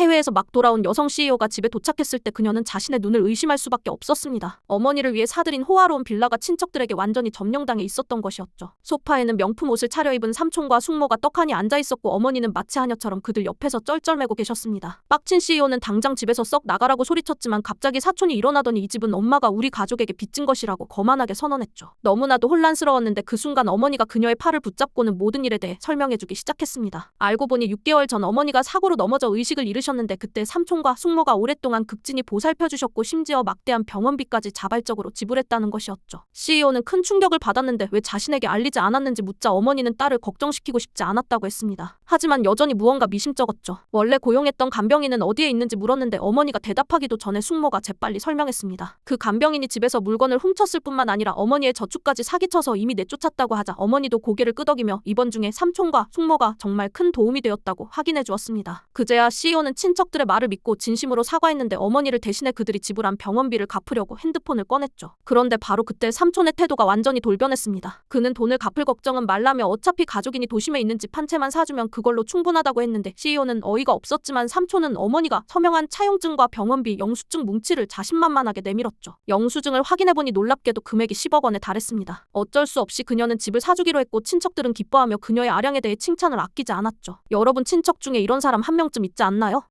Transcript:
해외에서 막 돌아온 여성 CEO가 집에 도착했을 때 그녀는 자신의 눈을 의심할 수밖에 없었습니다. 어머니를 위해 사들인 호화로운 빌라가 친척들에게 완전히 점령당해 있었던 것이었죠. 소파에는 명품 옷을 차려입은 삼촌과 숙모가 떡하니 앉아 있었고 어머니는 마치 하녀처럼 그들 옆에서 쩔쩔매고 계셨습니다. 빡친 CEO는 당장 집에서 썩 나가라고 소리쳤지만 갑자기 사촌이 일어나더니 이 집은 엄마가 우리 가족에게 빚진 것이라고 거만하게 선언했죠. 너무나도 혼란스러웠는데 그 순간 어머니가 그녀의 팔을 붙잡고는 모든 일에 대해 설명해주기 시작했습니다. 알고 보니 6개월 전 어머니가 사고로 넘어져 의식을 잃으셨 는데 그때 삼촌과 숙모가 오랫동안 극진히 보살펴주셨고 심지어 막대한 병원비까지 자발적으로 지불했다는 것이었죠. CEO는 큰 충격을 받았는데 왜 자신에게 알리지 않았는지 묻자 어머니는 딸을 걱정시키고 싶지 않았다고 했습니다. 하지만 여전히 무언가 미심쩍었죠. 원래 고용했던 간병인은 어디에 있는지 물었는데 어머니가 대답하기도 전에 숙모가 재빨리 설명했습니다. 그 간병인이 집에서 물건을 훔쳤을 뿐만 아니라 어머니의 저축까지 사기쳐서 이미 내쫓았다고 하자 어머니도 고개를 끄덕이며 이번 중에 삼촌과 숙모가 정말 큰 도움이 되었다고 확인해 주었습니다. 그제야 CEO는 친척들의 말을 믿고 진심으로 사과했는데 어머니를 대신해 그들이 지불한 병원비를 갚으려고 핸드폰을 꺼냈죠. 그런데 바로 그때 삼촌의 태도가 완전히 돌변했습니다. 그는 돈을 갚을 걱정은 말라며 어차피 가족이니 도심에 있는 집 한 채만 사주면 그걸로 충분하다고 했는데 CEO는 어이가 없었지만 삼촌은 어머니가 서명한 차용증과 병원비, 영수증 뭉치를 자신만만하게 내밀었죠. 영수증을 확인해보니 놀랍게도 금액이 10억 원에 달했습니다. 어쩔 수 없이 그녀는 집을 사주기로 했고 친척들은 기뻐하며 그녀의 아량에 대해 칭찬을 아끼지 않았죠. 여러분 친척 중에 이런 사람 한 명쯤 있지 않나요?